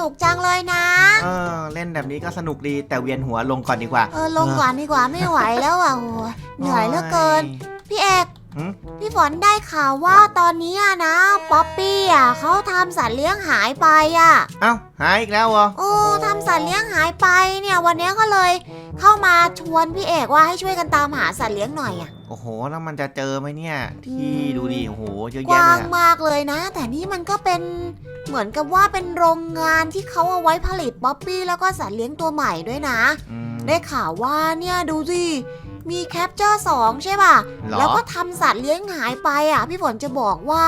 นุกจังเลยนะ เออเล่นแบบนี้ก็สนุกดีแต่เวียนหัวลงก่อนดีกว่าเออลงก่อนดีกว่าไม่ไหวแล้วอะโอ้ยเหนื่อยเหลือเกิน พี่เอกหืมพี่ฝนได้ข่าวว่าตอนนี้อะนะป๊อปปี้อะเขาทำสัตว์เลี้ยงหายไปอะ เอ้าหายอีกแล้วเหรอโอ้ทำสัตว์เลี้ยงหายไปเนี่ยวันนี้ก็เลย เข้ามาชวนพี่เอกว่าให้ช่วยกันตามหาสัตว์เลี้ยงหน่อยอะ โอ้โห แล้วมันจะเจอไหมเนี่ย ที่อืมดูดิโอ้โหเยอะกแยะว้าเลงยอะมากเลยนะ แต่นี่มันก็เป็นเหมือนกับว่าเป็นโรงงานที่เขาเอาไว้ผลิตป๊อปปี้แล้วก็สัตว์เลี้ยงตัวใหม่ด้วยนะ อืม ได้ข่าวว่าเนี่ยดูสิมีแคปเจอร์สองใช่ป่ะเหรอ แล้วก็ทำสัตว์เลี้ยงหายไปอะ พี่ฝนจะบอกว่า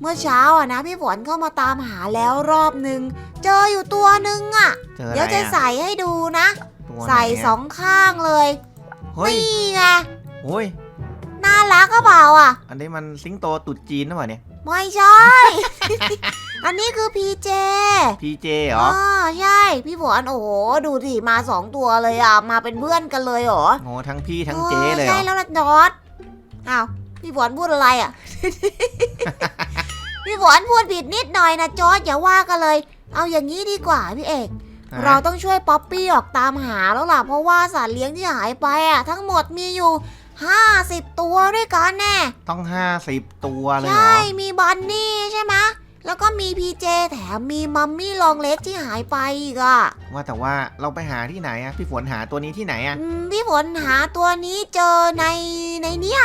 เมื่อเช้าอะนะ พี่ฝนเข้ามาตามหาแล้วรอบหนึ่งเจออยู่ตัวหนึ่งอะ เจออะไรเดี๋ยวจะอะใส่ให้ดูนะ ตัวไหนใส่ะสองข้างเลยเฮ้ยนี่ไงโอ้ย น่ารักก็เปล่าอะ อันนี้มันสิงโตตุดจีนหรือเปล่าเนี่ย ไม่ใช่ อันนี้คือพีเจพีเจเหรอ อ๋อใช่ พี่ฝนโอ้โห ดูสิมาสองตัวเลยอะ มาเป็นเพื่อนกันเลยเหรอโอ้ทั้งพี่ทั้งเจเลยเหรใช่อ แล้วละจอดอ้าวพี่ฝนพูดอะไรอะ พี่ฝนพูดผิดนิดหน่อยนะจอร์ดอย่าว่ากันเลย เอาอย่างนี้ดีกว่าพี่เอกฮะเราต้องช่วยป๊อปปี้ออกตามหาแล้วล่ะเพราะว่าสัตว์เลี้ยงที่หายไปอะทั้งหมดมีอยู่ 50 ตัวด้วยกันแน่ต้องห้าสิบตัวเลยเหรใช่ อมีบันนี่ใช่ไหมแล้วก็มีพีเจแถมมีมัมมี่ลองเล็กที่หายไปอีกอะว่าแต่ว่าเราไปหาที่ไหนอะพี่ฝนหาตัวนี้ที่ไหนอะอืมพี่ฝนหาตัวนี้เจอในในเนี้ย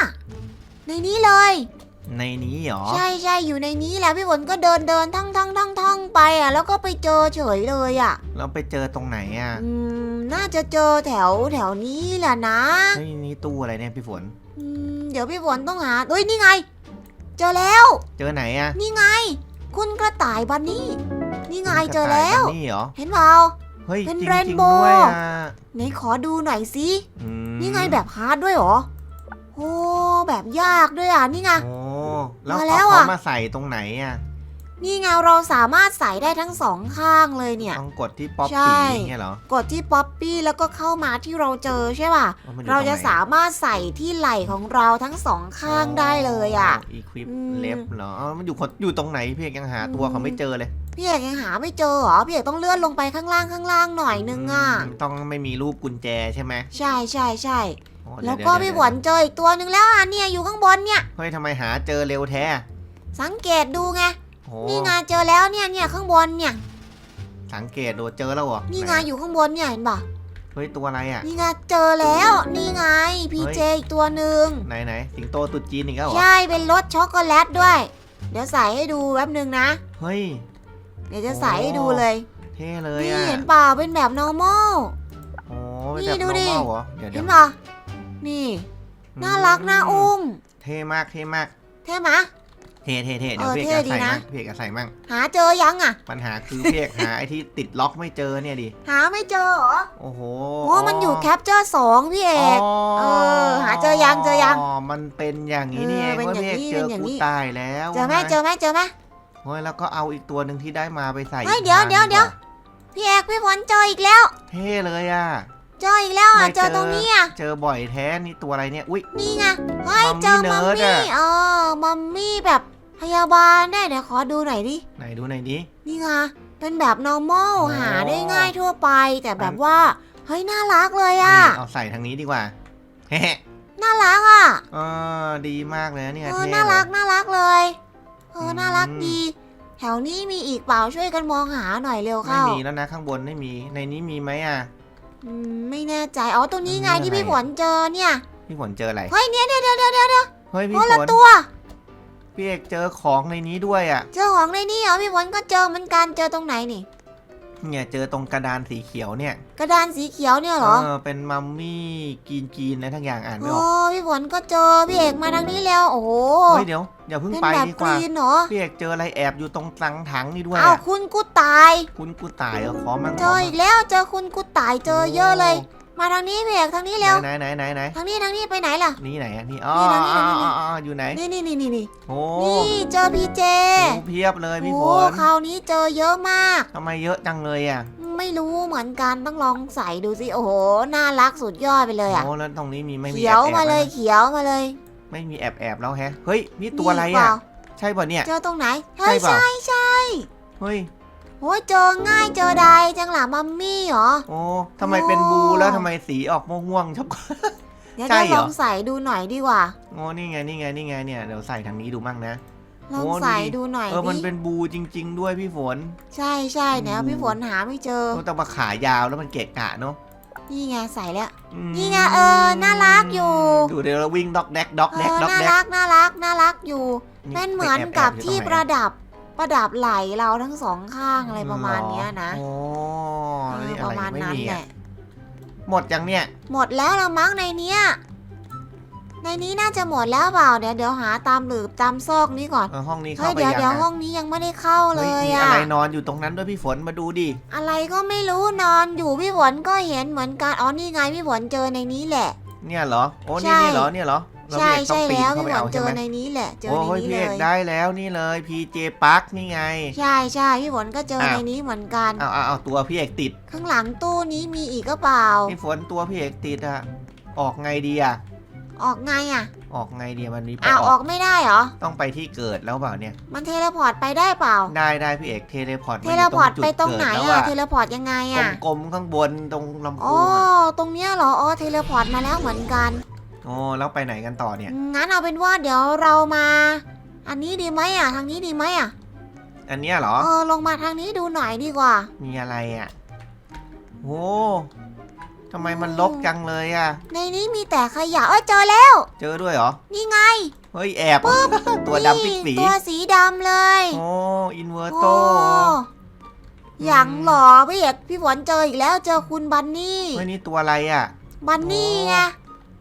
ในนี้เลย ในนี้เหรอใช่ใช่อยู่ในนี้แหละพี่ฝนก็เดินเดินท่องท่องท่องท่องไปอะแล้วก็ไปเจอเฉยเลยอะเราไปเจอตรงไหนอะอืม น่าจะเจอแถวแถวนี้แหละนะเฮ้ยนี่ตู้อะไรเนี่ยพี่ฝน อืมเดี๋ยวพี่ฝนต้องหาเฮ้ยนี่ไง เจอแล้ว เจอไหนอะนี่ไง คุณกระต่ายบันนี่ นี่ไงเจอแล้ว กระต่ายบันนี่เหรอ เห็นเปล่า เฮ้ยเป็นจริงเรนจริงโบว์ด้วยอะไหนขอดูหน่อยสิอืมนี่ไงแบบฮาร์ดด้วยเหรอโอ้แบบยากด้วยอะนี่ไง โอ้แล้วมาแล้เขาวเขาอะมาใส่ตรงไหนอะ นี่ไงเราสามารถใส่ได้ทั้งสองข้างเลยเนี่ย ต้องกดที่ป๊อปใช่ ปี้อย่างเงี้ยเหรอกดที่ป๊อปปี้แล้วก็เข้ามาที่เราเจอใช่ป่ะ ว่มันอยู่เราจะตงไหนสามารถใส่ที่ไหล่ของเราทั้งสองข้างได้เลยอะ อีควิปอืม เล็บเหรอเอามันอยู่คนอยู่ตรงไหนพี่เอกยังหาตัวอืมเขาไม่เจอเลยพี่เอกยังหาไม่เจอเหรอพี่เอกต้องเลื่อนลงไปข้างล่างข้างล่างหน่อยนึงอะ มต้องไม่มีรูปกุญแจใช่ไหมใช่ใช่ใช่โอ้แล้วเดี๋ยก็เดี๋ยพี่เดี๋ยฝนเจออีกตัวหนึ่งแล้วอะเนี่ยอยู่ข้างบนเนี่ย เฮ้ยทำไมหาเจอเร็วแท้สังเกตดูไง โอ้นี่ไงเจอแล้วเนี่ยเนี่ยข้างบนเนี่ยสังเกตดูเจอแล้วเหรอนี่ไงหอยู่ข้างบนเนี่ยเห็นปะเฮ้ยตัวอะไรอะ นี่ไงเจอแล้ว นี่ไงพีเจอีกตัวหนึ่งไหนไหนสิงโตตุดจีนอีกแล้วเหรอ ใช่เป็นรสช็อกโกแลตด้วย เดี๋ยวใส่ให้ดูแป๊บหนึ่งนะ เฮ้ย เดี๋ยวจะใส่ให้ดูเลย เท่เลยนี่อะเห็นเปล่าเป็นแบบ normal โอ้นี่แบบ ดูดิ normal เหรอเดี๋ยวเห็เดี๋ยนวปะนี่ น่ารักน่าอุ้ม เท่มากเท่มาก เท่ไหมะ เท่เท่เท่เดี๋ยวเออพี่เอกเท่จะดีใส่นะมั่งพี่เอกจะใส่มั่งหาเจอยังอะ ปัญหาคือพี่เอกหาไอ้ที่ติดล็อกไม่เจอเนี่ยดิ หาไม่เจอเหรอ โอ้โหโอ้มันอยู่แคปเจอร์สองพี่เอกเออ หาเจอยังเจอยังอ๋อมันเป็นอย่างนี้นี่เองเออเป็นว่าอย่างพี่เอกนี้เจอเป็นอย่างกูนี้ตายแล้วเจอไหมเจอไหมเจอไหมเฮ้ยแล้วก็เอาอีกตัวหนึ่งที่ได้มาไปใส่เฮ้ยอีกเดี๋ยวทางเดี๋ยวดีกาเดี๋ยวพี่เอกพี่ฝนเจออีกแล้ว เท่เลยอะเจออีกแล้วอะไม่เจอตรงนี้อะเจอบ่อยแท้นี่ตัวอะไรเนี่ยอุ้ยนี่ไงเฮ้ยมัมมี่เจอมัมเนิร์ดมี่อะเออมัมมี่แบบพ ยาบาลได้เดี๋ยวขอดูหน่อยดิ ไหนดูหน่อยดิ นี่ไงเป็นแบบ normal อ๋อ หาได้ง่ายทั่วไป แต่แบบว่า เฮ้ย น่ารักเลยอะนี่เอาใส่ทางนี้ดีกว่าเฮ้น่ารักอะเออดีมากเลยนะเนี่ยเออ เท่น่ารัก เลย น่ารักเลย เออน่ารักอืมดี แถวนี้มีอีกเปล่าช่วยกันมองหาหน่อยเร็วไม่เข้ามีแล้วนะข้างบนไม่มี ในนี้มีไหมอะ อืมไม่แน่ใจ อ๋อตัวนี้ไงอันนี้ที่พี่อะไร ฝนเจอเนี่ย พี่ฝนเจออะไร เฮ้ย เนี่ยเดี๋ยวเดี๋ยวเดี๋ยวเดี๋ยวเฮ้ยพี่โอ้ฝละนตัว พี่เอกเจอของในนี้ด้วยอะ เจอของในนี่เหรอพี่ฝนก็เจอเหมือนกันเจอตรงไหนนี่ เนี่ยเจอตรงกระดานสีเขียวเนี่ย กระดานสีเขียวเนี่ยเหรอ เออเป็นมัมมี่กีนกีนอะไรทั้งอย่างอ่านไม่อโอ้อกพี่ฝนก็เจอพี่เอกมาทางนี้แล้ว โอ้โหเฮ้ยเดี๋ยวอย่าเพิ่งเป็นไปแบบดีกกว่ารีนเหรอพี่เอกเจออะไรแอบอยู่ตรงตังถังนี่ด้วยอ้าวอะคุณกูตาย คุณกูตายเหรอขอมั่งเจออีกแล้วเจอคุณกูตายเจอเยอะเลย มาทางนี้พี่เอกทางนี้เร็วไหนไหนไหนไหนทางนี้ทางนี้ไปไหนล่ะ นี่ไหนอะนี่อ๋อนี่นะนี่อ๋นะนี่นะออ๋ออยู่ไหน นี่นี่นี่นี่นี่โอ้นี่เจอพีเจโหเพียบเลยพี่โอ้ฝนคราวนี้เจอเยอะมากทำไมเยอะจังเลยอะ ไม่รู้เหมือนกันต้องลองใส่ดูสิโอ้โหน่ารักสุดยอดไปเลยอะโอ้แล้วตรงนี้มีไม่มีเขียวแอบแอบมาเลยนะเขียวมาเลย ไม่มีแอบแอบแล้วแฮะเฮ้ยนี่ตัวอะไรเปอะล่าใช่ป่ะเนี่ย เจอตรงไหนเฮ้ยใช่เปล่าใช่ใช่เฮ้ยโอ้โอ้ยเจอง่ายเจอได้จังหล่ะมัมมี่เหรอ โอ้ทำไมเป็นบูโอ้แล้วทำไมสีออกม่วงๆชอบเดี๋ยวใช่จะเหรลอองใส่ดูหน่อยดีกว่า โอ้นี่ไงนี่ไงนี่ไงเนี่ยเดี๋ยวใส่ทางนี้ดูมั่งนะ ลองโอ้ใส่ดูดิ ดูหน่อยเออมันดิเป็นบูจริง ๆ ด้วยพี่ฝน ใช่ใช่เนี่ยอืม พี่ฝนหาไม่เจอโอ้แต่มาขายาวแล้วมันเกะกะเนาะนี่ไงใส่แล้ว อืมนี่ไงเออน่ารักอยู่ ดูเดี๋ยวเราวิ่งด็อกแดกด็อกเอแดกอด็อกน่าแดก รักน่ารักน่ารักอยู่ เป็นเหมือนกับไปแอบๆอยู่ที่ตรงไหนประดับ ประดับไหล่เราทั้งสองข้างอะไรประมาณเนี้ยนะโอ้เอแล้วอนี่ปอะไรระมาณไม่นั้นมีแหอะละ หมดยังเนี่ย หมดแล้วละมั้งในเนี้ย ในนี้น่าจะหมดแล้วเปล่าเดี๋ยวเดี๋ยวหาตามหลืบตามซอกนี้ก่อน เออห้องนี้เฮ้เข้ายไปเดี๋ยวยังเดี๋ยวอะห้องนี้ยังไม่ได้เข้าเลเฮ้ยยมีอะอะไรนอนอยู่ตรงนั้นด้วยพี่ฝนมาดูดิ อะไรก็ไม่รู้นอนอยู่พี่ฝนก็เห็นเหมือนกันอ๋อนี่ไงพี่ฝนเจอในนี้แหละ เนี่ยเหรอ โอ้ใช่นี่นี่เหรอ เนี่ยเหรอ เราใช่พี่เอกต้องใช่ปีนแล้วเข้าพี่ไปฝนเอาเจใช่อไหมในนี้แหละ เจอโอ้ในยนี้พี่เลเอกย ได้แล้วนี่เลยพีเจปักนี่ไง ใช่ใช่พี่ฝนก็เจออ้าว ในนี้เหมือนกัน เอาเอาเอาตัวพี่เอกติดข้างหลังตู้นี้มีอีกก็เปล่า พี่ฝนตัวพี่เอกติดอะออกไงดีอะออกไงอะออกไงดีมันมีไปอ้าวออออกกไม่ได้เหรอ ต้องไปที่เกิดแล้วเปล่าเนี่ย มันเทเลพอร์ตไปได้เปล่า ได้ได้พี่เอกเทเลพอร์ตเทเลพอร์ตไปตรงไหนแล้วอะอะเทเลพอร์ตยังไงอะ กลมๆข้างบนตรงลำโพอ๋องอะตรงเนี้ยเหรอ อ๋อ เทเลพอร์ตมาแล้วเหมือนกัน โอ้แล้วไปไหนกันต่อเนี่ย งั้นเอาเป็นว่าเดี๋ยวเรามา อันนี้ดีไหมอะ ทางนี้ดีไหมอะ อันเนี้ยเหรอ เออลงมาทางนี้ดูหน่อยดีกว่า มีอะไรอะโอ้ทำไมมันลกจังเลยอะ ในนี้มีแต่ขยะเอ้ยเจอแล้ว เจอด้วยเหรอ นี่ไง เฮ้ยแอบตัวดำปิดปีนี่ตัวสีดำเลยโอ้อินเวอร์โอ้โตอย่างหล่อพี่เอกพี่ฝนเจออีกแล้วเจอคุณบันนี่เฮ้ยนี่ตัวอะไรอะ บันนี่ไง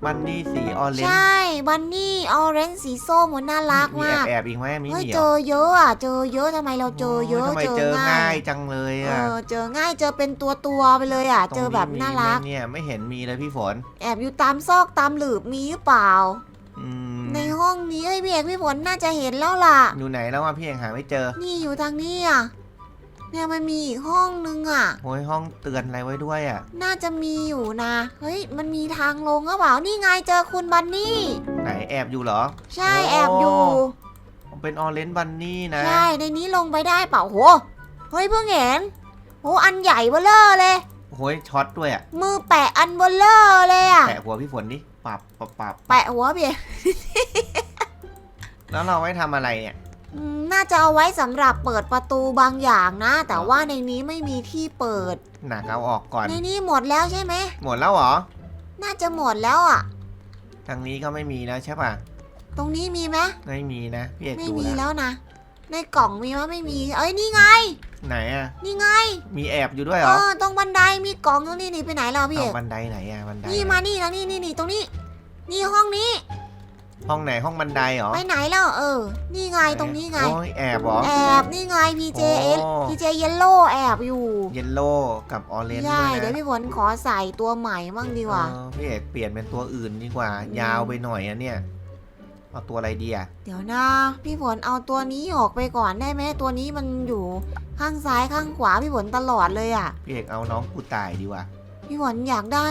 มันนี่สีออเรนใช่ บันนี่ออเรนจ์สีส้มมันน่ารักมีแอมาบกแอบอีกไหมมีเฮ้ยเหรเจออเยอะอะ เจอเยอะทำไมเราเจอเยอะโทำไมเจอง่ายจังเลยเออะอเจอง่ายเจอเป็นตัวตัวๆไปเลยอะ เจอแบบน่ารัก ตงมีไหมเนี่ยไม่เห็นมีเลยพี่ฝนแอบอยู่ตามซอกตามหลืบมีหรือเปล่า อืมในห้องนี้เอ้ยพี่เอกพี่ฝนน่าจะเห็นแล้วล่ะ อยู่ไหนแล้วอะพี่เองหาไม่เจอ นี่อยู่ทางนี้อะ เนี่ยมันมีอีกห้องนึงอะ โอ้ยห้องเตือนอะไรไว้ด้วยอะ น่าจะมีอยู่นะ เฮ้ย มันมีทางลงหรือเปล่า นี่ไงเจอคุณบันนี่ ไหนแอบอยู่เหรอใช่โอ้แอบอยู่ เป็นออเรนจ์บันนี่นะ ใช่ ในนี้ลงไปได้เปล่าโห เฮ้ยเพิ่งเห็นโห อันใหญ่เบ้อเลอเลย โอ้ยช็อตด้วยอะ มือแปะอันเบ้อเลอเลยอะแปะหัวพี่ฝนดิปับปับปับแปะหัวพี่เอกแล้วเราไว้ทำอะไรเนี่ยอืม น่าจะเอาไว้สำหรับเปิดประตูบางอย่างนะ แต่ว่าในนี้ไม่มีที่เปิด หนักเอาออกก่อน ในนี้หมดแล้วใช่ไหม หมดแล้วเหรอ น่าจะหมดแล้วอะ ทางนี้ก็ไม่มีแล้วใช่ป่ะตรงนี้มีไหมไม่มีนะพี่เอกไม่ดูมีแล้วแล้วนะ ในกล่องมีไหมไม่มี เอ้ยนี่ไง ไหนอะนี่ไง มีแอบอยู่ด้วยเหเอรออตรงบันไดมีกล่องตรงนี้นี่ไปไหนแล้วพี่เอเอากบันไดไหนอะบันไดนี่ไหนมานี่แล้วนี่นี่นี่ตรงนี้ นี่ห้องนี้ ห้องไหนห้องบันไดเหรอไปไหนแล้วเออ นี่ไงตรงนี้ไง โอ้ยแอบเหรอ แอบนี่ไง PJ โอ้ PJ Yellow แอบอยู่เยลโล่กับออเรนจ์ใช่ด้วยเดี๋ยวนะพี่ฝนขอใส่ตัวใหม่มั่งดีกว่า เออพี่เอกเปลี่ยนเป็นตัวอื่นดีกว่ายาวไปหน่อยอะเนี่ยเอาตัวอะไรดีอะเดี๋ยวนะ พี่ฝนเอาตัวนี้ออกไปก่อนได้ไหมตัวนี้มันอยู่ข้างซ้ายข้างขวาพี่ฝนตลอดเลยอะ พี่เอกเอาน้องกูตายดีกว่าพี่ฝนอยากได้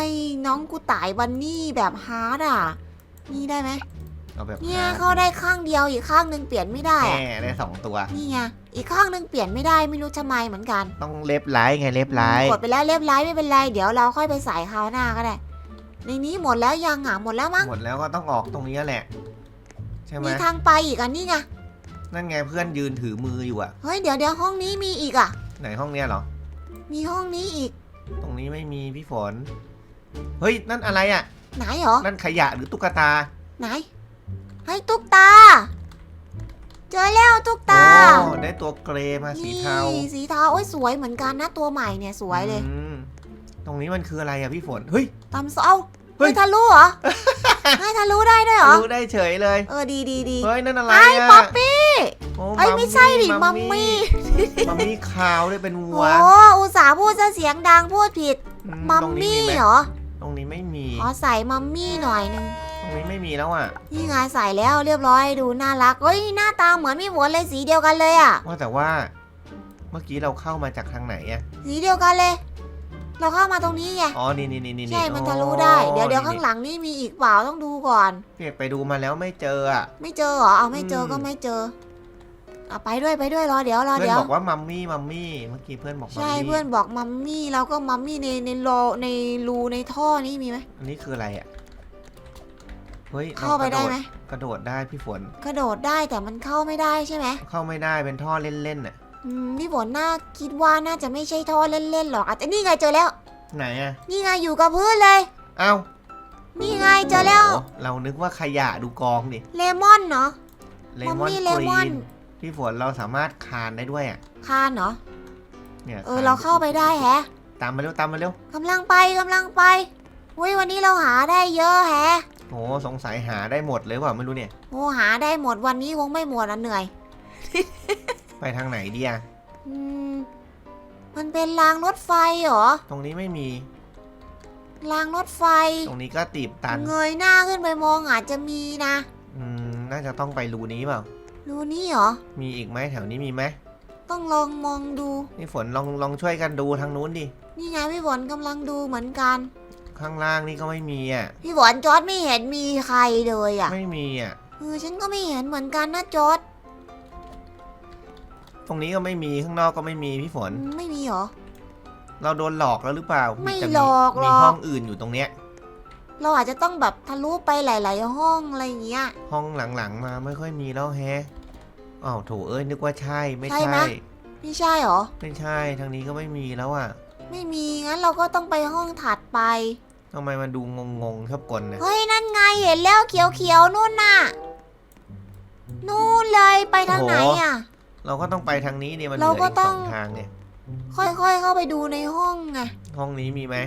น้องกูต่ายบันนี่แบบฮาร์ดอะ นี่ได้ไหม เอาแบบเนี่ยหาเข้าได้ข้างเดียวอีกข้างหนึ่งเปลี่ยนไม่ได้แหอะมได้สองตัว นี่ไงอีกข้างหนึ่งเปลี่ยนไม่ได้ไม่รู้ทำไมเหมือนกันต้องเล็บไลท์ไงเล็บไลท์กดไปแล้วเรียบร้อยไม่เป็นไรเดี๋ยวเราค่อยไปใส่คราวหน้าก็ได้ ในนี้หมดแล้วยังอะหมดแล้วมั้งหมดแล้วก็ต้องออกตรงนี้แหละ ใช่ไหมมีทางไปอีกอันนี่ไงนั่นไงเพื่อนยืนถือมืออยู่อะเฮ้ยเดี๋ยวเดี๋ยวห้องนี้มีอีกอะ ไหนห้องเนี้ยเหรอ มีห้องนี้อีกตรงนี้ไม่มีพี่ฝน เฮ้ย นั่นอะไรอะไหนเหรอนั่นขยะหรือตุ๊กตา ไหน ให้ตุ๊กตา เจอแล้วตุ๊กตาโอ้ได้ตัวเกรย์มาสีเทานี่สีเทาโอ้ยสวยเหมือนกันนะตัวใหม่เนี่ยสวยเลยอืมตรงนี้มันคืออะไรอะพี่ฝน เฮ้ย ตำเสาเฮ้ยให้ทะลุเหรอ ให้ทะลุได้ด้วยเหรอ รู้ได้เฉยเลย เออดีดีดีเฮ้ย นั่นอะไรไอ้อะป๊อปปี้โอ้ไอ้ยไม่ใช่ดิมัมมี่มัมมี่ขาวด้วยเป็นวัโอ้วอุตส่าห์พูดซะเสียงดังพูดผิด อืมัมตรงนี้มี่ไหเหรอ ตรงนี้ไม่มี ขอใส่มัมมี่หน่อยนึง ตรงนี้ไม่มีแล้วอะนี่ไงใส่แล้วเรียบร้อยดูน่ารักเฮ้ยหน้าตาเหมือนพี่ฝนเลยสีเดียวกันเลยอะ ว่าแต่ว่า เมื่อกี้เราเข้ามาจากทางไหนอะสีเดียวกันเลย เราเข้ามาตรงนี้ไงอ๋อนี่นี่นี่นี่ใช่มันอ๋อทะลุได้เดี๋ยวเดี๋ยวข้างหลังนี่มีอีกเปล่าต้องดูก่อนพี่เอกไปดูมาแล้วไม่เจออะไม่เจอเหรอเอาไม่เจออมก็ไม่เจออะไปด้วยไปด้วยรอเดี๋ยวรอเพื่อนเดี๋ยวบอกว่ามัมมี่มัมมี่เมื่อกี้เพื่อนบอกมัมใช่มี่เพื่อนบอกมัมมี่เราก็มัมมี่ในในโลในรูในท่อนี่มีไหมอันนี้คืออะไรอะ เฮ้ยรเข้าไปได้ไหม กระโดดได้พี่ฝน กระโดดได้แต่มันเข้าไม่ได้ใช่ไหมเข้าไม่ได้เป็นท่อเล่นๆน่ะอืมพี่ฝนน่าคิดว่าน่าจะไม่ใช่ท่อเล่นๆหรอกอาจจะนี่ไงเจอแล้ว ไหนอะนี่ไงอยู่กับพื้นเลย เอ้านี่ไงเจอแล้วโอ้เรานึกว่าขยะดูกองดิเลมอนเนาะ เลมัมมอนมี่เลกรีมอน นพี่ฝนเราสามารถคานได้ด้วยอะคานเนาะเนี่ยเออคนเราเข้าไปได้แฮะตามมาเร็วตามมาเร็วกำลังไปกำลังไปอุ้ยวันนี้เราหาได้เยอะแฮะ โอ้สงสัยหาได้หมดเลยว่าไม่รู้เนี่ย โอ้หาได้หมดวันนี้คงไม่หมดอะเหนื่อย ไปทางไหนดีอะอืมมันเป็นรางรถไฟเหรอ ตรงนี้ไม่มี รางรถไฟ ตรงนี้ก็ตีบตัน เงยหน้าขึ้นไปมองอาจจะมีนะ อืม น่าจะต้องไปรูนี้เปล่า รูนี่เหรอ มีอีกไหมแถวนี้มีไหมต้องลองมองดูพี่ฝนลองลองช่วยกันดูทางนู้นดิ นี่ไงพี่ฝนกำลังดูเหมือนกัน ข้างล่างนี่ก็ไม่มีอะ พี่ฝนจอร์ดไม่เห็นมีใครเลยอะไม่มีอะ เออฉันก็ไม่เห็นเหมือนกันนะจอร์ดตรงนี้ก็ไม่มีข้างนอกก็ไม่มีพี่ฝน อืมไม่มีเหรอ เราโดนหลอกแล้วหรือเปล่าไม่จะหลอกหรมีอก ห้องอื่นอยู่ตรงเนี้ย เราอาจจะต้องแบบทะลุไปหลาย ๆ ห้องอะไรอย่างเงี้ย ห้องหลังๆมาไม่ค่อยมีแล้วแฮะอ้าวโถเอ้ยนึกว่าใช่ไม่ใช่ใช่ไหม ไม่ใช่เหรอ ไม่ใช่ทางนี้ก็ไม่มีแล้วอะ ไม่มีงั้นเราก็ต้องไปห้องถัดไป ทำไมมันดูงงๆชอบกลนะเฮ้ยนั่นไงเห็นแล้วเขียวๆนู่นน่ะ นู่นเลยไปทางไหนอะ เราก็ต้องไปทางนี้เนี่ยมันเหลืเราอก็อีกต้สอองงทางเนี่ยค่อยๆเข้าไปดูในห้องไงห้องนี้มีไหม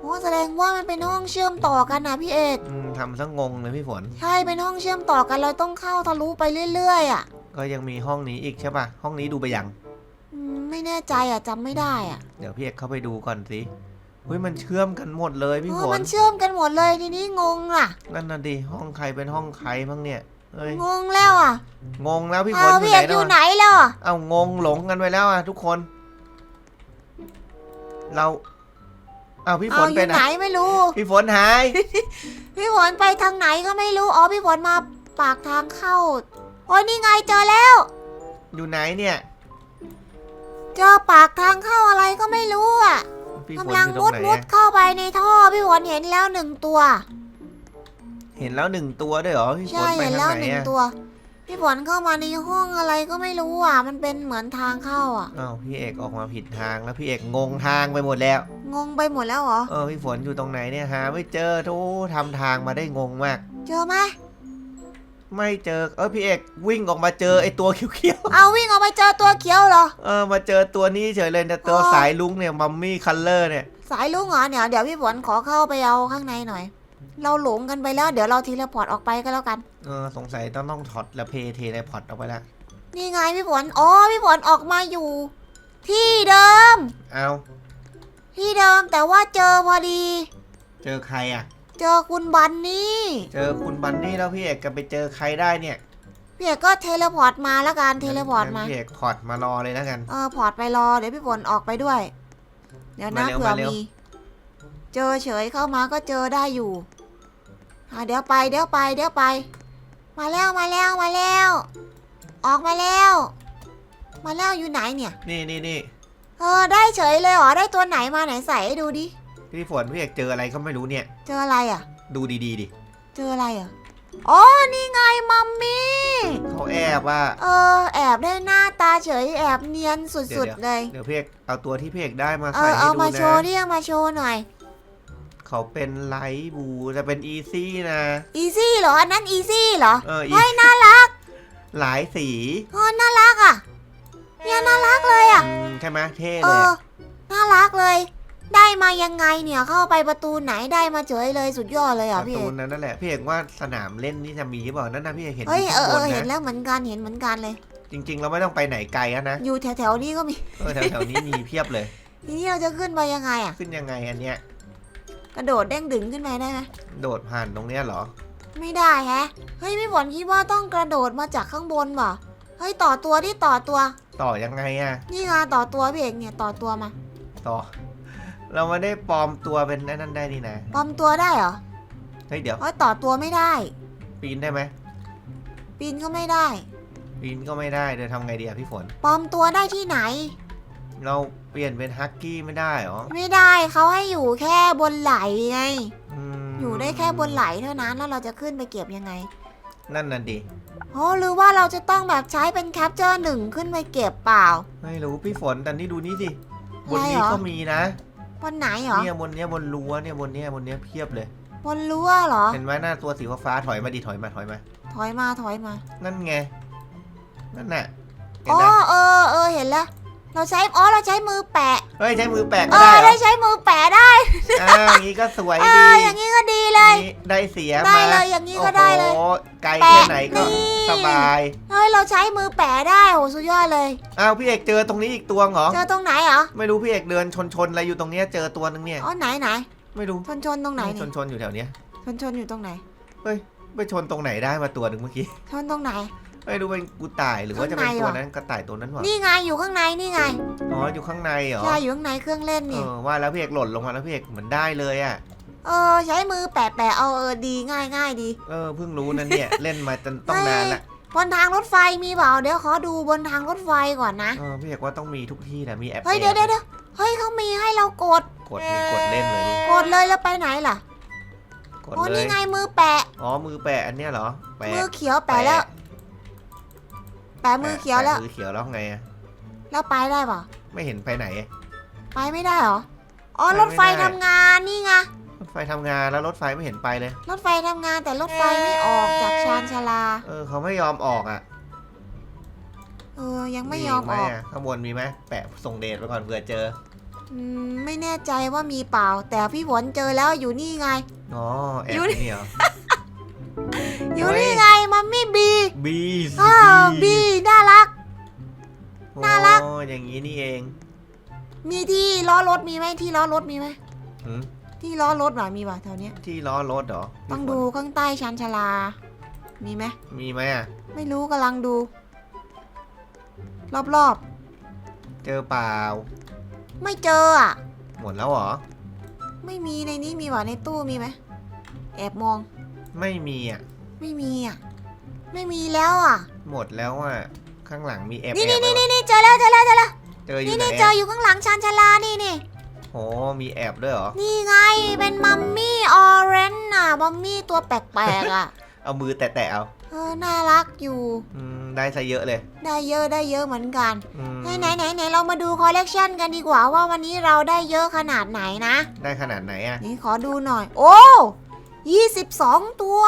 โอ้แสดงว่ามันเป็นห้องเชื่อมต่อกันนะพี่เอกอืมทำซะงงเลยพี่ฝน ใช่เป็นห้องเชื่อมต่อกันเราต้องเข้าทะลุไปเรื่อยๆอะ ก็ยังมีห้องนี้อีกใช่ปะห้องนี้ดูไปยังอืมไม่แน่ใจอะจำไม่ได้อะ เดี๋ยวพี่เอกเข้าไปดูก่อนสิ เฮ้ยมันเชื่อมกันหมดเลยพี่เอฝอนมันเชื่อมกันหมดเลยทีนี้งงล่ะ นั่นน่ะดิห้องใครเป็นห้องใครบ้างเนี่ยเอ้ยงงแล้วอะงงแล้วพี่ฝเอานอพี่ยู่เอไหนกอแล้วยู่อะไหนแล้วอะเอ้างงหลงกันไปแล้วอะทุกคน เราเอ้าพี่ฝเอานอไปยู่ไหนไหนไม่รู้ พี่ฝนหาย พี่ฝนไปทางไหนก็ไม่รู้ อ๋อพี่ฝนมาปากทางเข้า โอ้ยนี่ไงเจอแล้ว อยู่ไหนเนี่ย เจอปากทางเข้าอะไรก็ไม่รู้อะ พี่ฝนกำลังอยู่ตรมุงดไหนมุดอะเข้าไปในท่อพี่ฝนเห็นแล้วหนึ่งตัว เห็นแล้วหนึ่งตัวด้วยเหรอพี่ฝใช่นไปเห็นทาแล้วงไหนหนึ่งอะตัว พี่ฝนเข้ามาในห้องอะไรก็ไม่รู้อะ มันเป็นเหมือนทางเข้าอะ อ้าวพี่เอกออกมาผิดทางแล้วพี่เอกงงทางไปหมดแล้ว งงไปหมดแล้วเหรอ เออพี่ฝนอยู่ตรงไหนเนี่ยหาไม่เจอโทูทำทางมาได้งงมาก เจอไหม ไม่เจอ เออพี่เอกวิ่งออกมาเจอไอ้ตัวเขียวเอาวิ่งออกไปเจอตัวเขียวเหรอ ๆ เออมาเจอตัวนี้เฉยเลยแต่ตัวอ๋อ สายลุงเนี่ยมัมมี่คัลเลอร์เนี่ย สายลุงเหรอเนี่ยเดี๋ยวพี่ฝนขอเข้าไปเอาข้างในหน่อย เราหลงกันไปแล้วเดี๋ยวเราทีละพอร์ตออกไปก็แล้วกัน เออสงสัยต้องต้องถอดและเพเทเลพอร์ตออกไปแล้วนี่ไงพี่ฝนอ๋อพี่ฝนออกมาอยู่ ที่เดิม เอาที่เดิมแต่ว่าเจอพอดี เจอใครอะ เจอคุณบันนี่เจอคุณบันนี่แล้วพี่เอกจะไปเจอใครได้เนี่ยพี่เอกก็เทเลพอร์ตมาแล้วกันเทเลพอร์ตงั้นมาพี่เอกพอร์ตมารอเลยแล้วกัน เออพอร์ตไปรอเดี๋ยวพี่ฝนออกไปด้วย เดี๋ยวนะมาเร็วเผื่อมาเร็ว มี เจอเฉยเข้ามาก็เจอได้อยู่อะเดี๋ยวไปเดี๋ยวไปเดี๋ยวไป มาแล้วมาแล้วมาแล้ว ออกมาแล้ว มาแล้วอยู่ไหนเนี่ย นี่นี่นี่เออได้เฉยเลยเหรอได้ตัวไหนมาไหนใส่ให้ดูดิ พี่ฝนพี่เอกเจออะไรก็ไม่รู้เนี่ย เจออะไรอะ ดูดีๆดิเจออะไรอะอ๋อนี่ไงมัมมี่ เขาแอบว่า เออ แอบได้หน้าตาเฉยแอบเนียนสุดๆเลย เดี๋ยวพี่เอกเอาตัวที่พี่เอกได้มาเอใส่อให้เอาดูมาโชนะว์ดิเอามาโชว์หน่อย เขาเป็นไลท์บูจะเป็นอีซี่นะอีซี่เหรอ อันนั้นอีซี่เหรอ เอออีเฮ้ยน่ารักหลายสีเออน่ารักอะเนี่ยน่ารักเลยอะ อืมใช่ไหมเท่เอเลยอ อะน่ารักเลย ได้มายังไงเนี่ยเข้าไปประตูไหนได้มาเฉยเลยสุดยอดเลยอะการ์พี่ตูเอกนนั้นนั่นแหละพี่เอกว่าสนามเล่นนี่จะมีหรือเปล่านั่นนะพี่เอกเห็นเฮ้ยที่เออเอข้างบอนเห็นนะแล้วเหมือนกันเห็นเหมือนกันเลย จริง ๆ เราไม่ต้องไปไหนไกลแล้วนะอยู่แถวๆนี้ก็มีเออแถวๆนี้มีเพียบเลย ทีนี้เราจะขึ้นไปยังไงอะ ขึ้นยังไงอันเนี้ยกระโดดเด้งดึงขึ้นไปได้ไหมโดดผ่านตรงเนี้ยเหรอ ไม่ได้แฮะเฮ้ยพี่ฝนคิดว่าต้องกระโดดมาจากข้างบนว่ะเฮ้ยต่อตัวที่ต่อตัว ต่อยังไงอะนี่ไงต่อตัวพี่เอกเนี่ยต่อตัวมาต่อ เราไม่ได้ปลอมตัวเป็นไอ้นั่นได้นี่นะปลอมตัวได้เหรอเฮ้ยเดี๋ยวเฮ้ยต่อตัวไม่ได้ ปีนได้ไหมปีนก็ไม่ได้บินก็ไม่ได้เดี๋ยวทำไงดีอะพี่ฝน ปลอมตัวได้ที่ไหน เราเปลี่ยนเป็นฮักกี้ไม่ได้เหรอไม่ได้เขาให้อยู่แค่บนไหลไงอืมอยู่ได้แค่บนไหลเท่านั้นแล้วเราจะขึ้นไปเก็บยังไงนั่นน่ะดิโอ้หรือว่าเราจะต้องแบบใช้เป็นแคปเจอร์หนึ่งขึ้นไปเก็บเปล่า ไม่รู้พี่ฝนแต่นี่ดูนี่สิบนอะไรนี้เหรอ ก็มีนะ บนไหนเหรอ เนี่ยบนเนี้ยบนรั้วเนี่ยบนเนี้ยบนเนี้ยเพียบเลย บนรั้วเหรอ เห็นไหมหน้าตัวสีฟ้าๆถอยมาดิถอยมาถอยมา ถอยมาถอยมา นั่นไง นั่นน่ะเห็นอ๋อไหมเออเออเห็นแล้ว เราใช้อ๋อเราใช้มือแปะเฮ้ยใช้มือแปะเอก็ได้อเหรได้อใช้มือแปะได้อ่าอย่างนี้ก็สวยเอดีออย่างนี้ก็ดีเลย นี่ได้เสียได้มาเลยอย่างนี้ก็ได้เลยโอ้โหไกลแค่ไหนก็แปะนี่ สบายเฮ้ยเราใช้มือแปะได้โหสุดยอดเลยอ้าวพี่เอกเจอตรงนี้อีกตัวเหรอเจอตรงไหนเหรอไม่รู้พี่เอกเดินชนชนๆอะไรอยู่ตรงเนี้ยเจอตัวนึงเนี่ยอ๋อไหนไหนไม่รู้ชนชนตรงไหนชนี่นชนๆอยู่แถวเนี้ยชนชนอยู่ตรงไหน ไปชนตรงไหนได้มาตัวหนึ่งเมื่อกี้ชนตรงไหน ไม่รู้เป็นกูต่ายหรือว่าจะเป็นข้างในตัวเหรอนั้นกระต่ายตัวนั้นหรอนี่ไงอยู่ข้างในนี่ไงอ๋ออยู่ข้างในเหรอใช่อยู่ข้างในเครื่องเล่นเอนี่อว่าแล้วพี่เอกหล่นลงมาแล้วพี่เอกเหมือนได้เลยอะเออใช้มือแปะแปะเอาเออดีง่ายง่ายดีเออเพิ่งรู้นะเนี่ยเล่นมาจนต้องนานละบนทางรถไฟมีเปล่าเดี๋ยวขอดูบนทางรถไฟก่อนนะเออพี่เอกว่าต้องมีทุกที่แหละมีแอปเฮ้ยเดี๋ยวเดี๋ยวเดี๋ยวเฮ้ยเขามีให้เรากดกดนี่กดเล่นเลยนี่กดเลยแล้วไปไหนล่ะกดโอ้เลนี่ยไงมือแปะอ๋อมือแปะอันเนี้ยเหรอแปะมือเขียวแปะแล้วแปะมือเขียวแล้วปะมือเขียวแล้วไงอะแล้วไปได้เปล่าไม่เห็นไปไหน ไปไม่ได้เหรอ อ๋อไปไม่รถไฟได้ทำงานนี่ไง รถไฟทำงานแล้วรถไฟไม่เห็นไปเลย รถไฟทำงานแต่รถไฟไม่ออกจากชานชาลา เออเขาไม่ยอมออกอะ เออ ยังไม่ยอมไหมออกอะข้างบนมีไหมแปะส่งเดชไปก่อนเผื่อเจอ อืม ไม่แน่ใจว่ามีเปล่า แต่พี่ฝนเจอแล้วอยู่นี่ไง อ๋อ แอบอยู่อยู่นี่นี่เหรออยู่นี่ไง มัมมี่บี รักโอ้อย่างนี้นี่เองมีที่ล้อรถมีไหมที่ล้อรถมีไหมหืมที่ล้อรถหรอมีป่ะแถวเนี้ยที่ล้อรถเหรอต้องพี่ฝนดูข้างใต้ชานชาลา มีไหมมีไหมอะ ไม่รู้กำลังดู รอบเจอเปล่า ๆ ไม่เจออะ หมดแล้วเหรอ ไม่มีในนี้มีว่ะในตู้มีไหมแอบมองไม่มีอะ ไม่มีอะ ไม่มีแล้วอะ หมดแล้วอะ ข้างหลังมีแอบนี่แอนี่บนี่ไว้นี่นี่เจอแล้วเจอแล้วเจอแล้วเจออยู่นี่ไหนนี่เจออะอยู่ข้างหลังชานชาลานี่นี่โหมีแอบด้วยเหรอ นี่ไงเป็นมัมมี่ออเรนจ์น่ะมัมมี่ตัวแปลกๆอะ เอามือแตะๆเอาเออน่ารักอยู่ อืมได้ซะเยอะเลยได้เยอะได้เยอะเหมือนกัน อืมไหนไหนไหนไหนเรามาดูคอลเลกชันกันดีกว่าว่าวันนี้เราได้เยอะขนาดไหนนะ ได้ขนาดไหนอะ นี่ขอดูหน่อย โอ้ยี่สิบสองตัว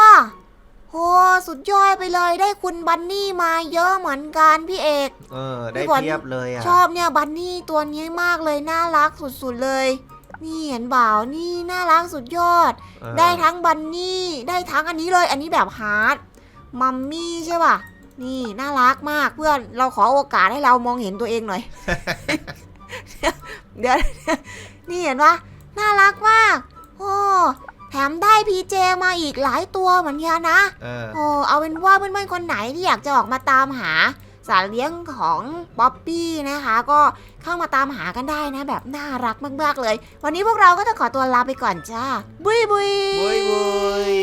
โหสุดยอดไปเลยได้คุณบันนี่มาเยอะเหมือนกันพี่เอก เออ ได้พี่ฝนเพียบเลยอะชอบเนี่ยบันนี่ตัวนี้มากเลยน่ารักสุดๆเลย นี่เห็นเปล่านี่น่ารักสุดยอดเออได้ทั้งบันนี่ได้ทั้งอันนี้เลย อันนี้แบบฮาร์ดมัมมี่ใช่ป่ะนี่น่ารักมากเพื่อนเราขอโอกาสให้เรามองเห็นตัวเองหน่อย เดี๋ยวนี่เห็นปะน่ารักมากโอ้ แถมได้พีเจมาอีกหลายตัวเหมือนกันนะเออ โอ้เอาเป็นว่าเพื่อนๆคนไหนที่อยากจะออกมาตามหาสัตว์เลี้ยงของป๊อปปี้นะคะ ก็เข้ามาตามหากันได้นะ แบบน่ารักมากๆเลย วันนี้พวกเราก็ต้องขอตัวลาไปก่อนจ้าบุยบุย บุยบุย